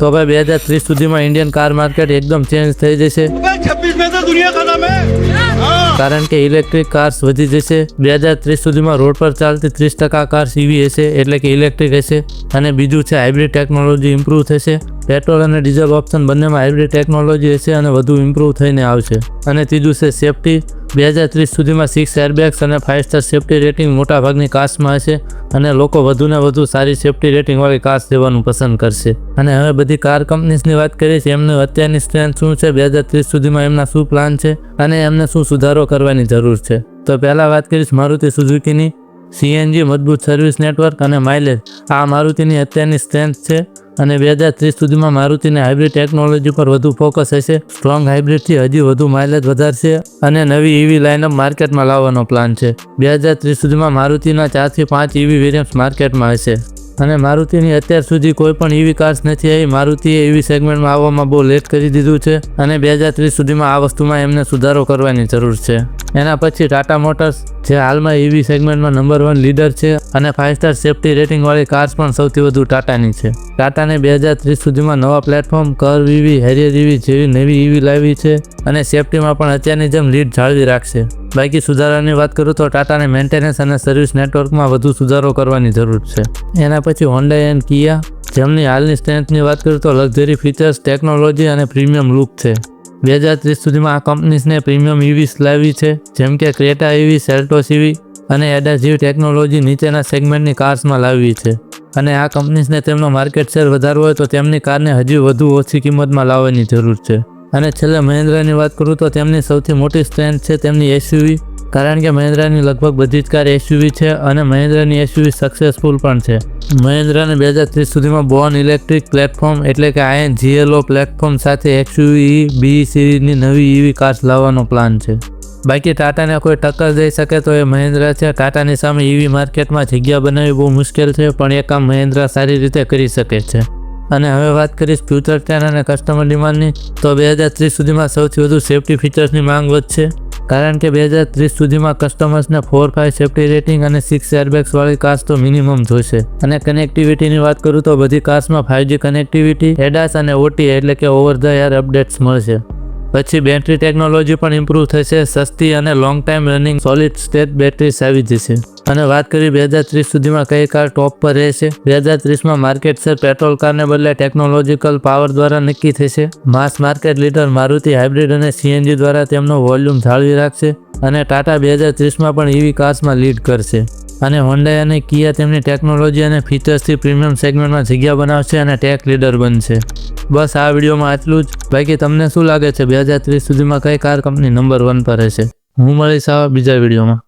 તો ભાઈ બે હજાર ત્રીસ સુધીમાં ઇન્ડિયન કાર માર્કેટ એકદમ ચેન્જ થઈ જશે. કારણ કે ઇલેક્ટ્રિક કાર્સ વધી જશે. બે હજાર ત્રીસ સુધીમાં રોડ પર ચાલતી ત્રીસ ટકા કાર્સ ઈવી હશે એટલે કે ઇલેક્ટ્રિક હશે. અને બીજું છે હાઇબ્રિડ ટેકનોલોજી ઇમ્પ્રૂવ થશે. પેટ્રોલ અને ડીઝલ ઓપ્શન બંનેમાં હાઇબ્રિડ ટેકનોલોજી હશે અને વધુ ઇમ્પ્રૂવ થઈને આવશે. અને ત્રીજું છે સેફટી બે હજાર ત્રીસ સુધીમાં સિક્સ એરબેગ્સ અને ફાઇવ સ્ટાર સેફટી રેટિંગ મોટાભાગની કાર્સમાં હશે અને લોકો વધુને વધુ સારી સેફટી રેટિંગવાળી કાર્સ લેવાનું પસંદ કરશે. અને હવે બધી કાર કંપનીઝની વાત કરીએ છીએ, એમનું અત્યારની સ્ટ્રેન્થ શું છે? બે હજાર ત્રીસ સુધીમાં એમના શું પ્લાન છે? અને એમને શું સુધારો કરવાની જરૂર છે? તો પહેલાં વાત કરીશ મારુતિ સુઝુકીની. સીએનજી મજબૂત સર્વિસ નેટવર્ક અને માઇલેજ આ મારુતિની અત્યારની સ્ટ્રેન્થ છે. અને બે હજાર ત્રીસ સુધીમાં મારુતિને હાઇબ્રિડ ટેકનોલોજી પર વધુ ફોકસ હશે. સ્ટ્રોંગ હાઇબ્રિડથી હજી વધુ માઇલેજ વધારશે અને નવી ઈવી લાઇનઅપ માર્કેટમાં લાવવાનો પ્લાન છે. બે હજાર ત્રીસ સુધીમાં મારુતિના ચારથી પાંચ ઈવી વેરિયન્ટ્સ માર્કેટમાં હશે. અને મારુતિની અત્યાર સુધી કોઈ પણ ઈવી કાર્સ નથી આવી. મારુતિએ ઇવી સેગમેન્ટમાં આવવામાં બહુ લેટ કરી દીધું છે અને બે હજાર ત્રીસ સુધીમાં આ વસ્તુમાં એમને સુધારો કરવાની જરૂર છે. એના પછી ટાટા મોટર્સ, જે હાલમાં ઈવી સેગમેન્ટમાં નંબર વન લીડર છે અને ફાઇવ સ્ટાર સેફટી રેટિંગવાળી કાર્સ પણ સૌથી વધુ ટાટાની છે. ટાટાને બે હજાર ત્રીસ સુધીમાં નવા platform Curvv EV Harrier EV જેવી નવી ઈવી લાવી છે અને સેફટીમાં પણ અત્યારની જેમ લીડ જાળવી રાખશે. બાકી સુધારાની વાત કરું તો ટાટાને મેન્ટેનન્સ અને સર્વિસ નેટવર્કમાં વધુ સુધારો કરવાની જરૂર છે. એના પછી હોન્ડા એન્ડ કિયા જેમની હાલની સ્ટ્રેન્થની વાત કરું તો લક્ઝરી ફીચર્સ ટેકનોલોજી અને પ્રીમિયમ લુક છે. બે હજાર ત્રીસ સુધીમાં આ કંપનીઝને પ્રીમિયમ ઇવીસ લાવી છે, જેમ કે ક્રેટા ઇવી સેલ્ટોસ ઇવી અને એડાઝીવ ટેકનોલોજી નીચેના સેગમેન્ટની કાર્સમાં લાવવી છે. અને આ કંપનીઝને તેમનો માર્કેટ શેર વધારવો હોય તો તેમની કારને હજી વધુ ઓછી કિંમતમાં લાવવાની જરૂર છે. અને છેલ્લે મહિન્દ્રાની વાત કરું તો તેમની સૌથી મોટી સ્ટ્રેન્થ છે તેમની એસયુવી કારણ કે મહિન્દ્રાની લગભગ બધી જ કાર એસયુવી છે અને મહિન્દ્રાની એસયુવી સક્સેસફુલ પણ છે. મહિન્દ્રાને બે હજાર ત્રીસ સુધીમાં બોર્ન ઇલેક્ટ્રિક પ્લેટફોર્મ એટલે કે આયન જીએલઓ પ્લેટફોર્મ સાથે એક્સયુવી બી સિરીઝની નવી ઈવી કાર્સ લાવવાનો પ્લાન છે. બાકી ટાટાને કોઈ ટક્કર દઈ શકે તો એ મહિન્દ્રા છે. ટાટાની સામે ઈવી માર્કેટમાં જગ્યા બનાવવી બહુ મુશ્કેલ છે, પણ એ કામ મહિન્દ્રા સારી રીતે કરી શકે છે. અને હવે વાત કરીશ ફ્યુચર ટ્રેન અને કસ્ટમર ડિમાન્ડની તો બે હજાર ત્રીસ સુધીમાં સૌથી વધુ સેફટી ફીચર્સની માંગ વધશે કારણ કે બે હજાર ત્રીસ સુધીમાં કસ્ટમર્સને ફોર ફાઇવ સેફ્ટી રેટિંગ અને સિક્સ એરબેગ્સ વાળી કાર્સ તો મિનિમમ જોઈશે અને કનેક્ટિવિટીની વાત કરું તો બધી કાર્સમાં ફાઇવજી કનેક્ટિવિટી એડાસ અને ઓટી એટલે કે ઓવર ધ એર અપડેટ્સ મળશે. પછી બેટરી ટેકનોલોજી પણ ઇમ્પ્રૂવ થશે, સસ્તી અને long time running solid state batteries આવી જશે. અને વાત કરી બે હજાર ત્રીસ સુધીમાં કઈ કાર ટોપ પર રહેશે? બે હજાર ત્રીસમાં માર્કેટ શેર પેટ્રોલ કારને બદલે ટેકનોલોજીકલ પાવર દ્વારા નક્કી થશે. Mass market leader Maruti hybrid અને સીએનજી દ્વારા તેમનો વોલ્યુમ જાળવી રાખશે અને ટાટા બે હજાર ત્રીસમાં પણ ઈવી કાર્સમાં લીડ કરશે. અને હોન્ડા અને કિયા તેમની ટેકનોલોજી અને ફીચર્સથી પ્રીમિયમ સેગમેન્ટમાં જગ્યા બનાવશે અને ટેક લીડર બનશે. બસ આ વિડીયોમાં આટલું જ. બાકી તમને શું લાગે છે? બે હજાર ત્રીસ સુધીમાં કઈ કાર કંપની નંબર વન પર રહેશે? હું મળીશ આવા બીજા વિડીયોમાં.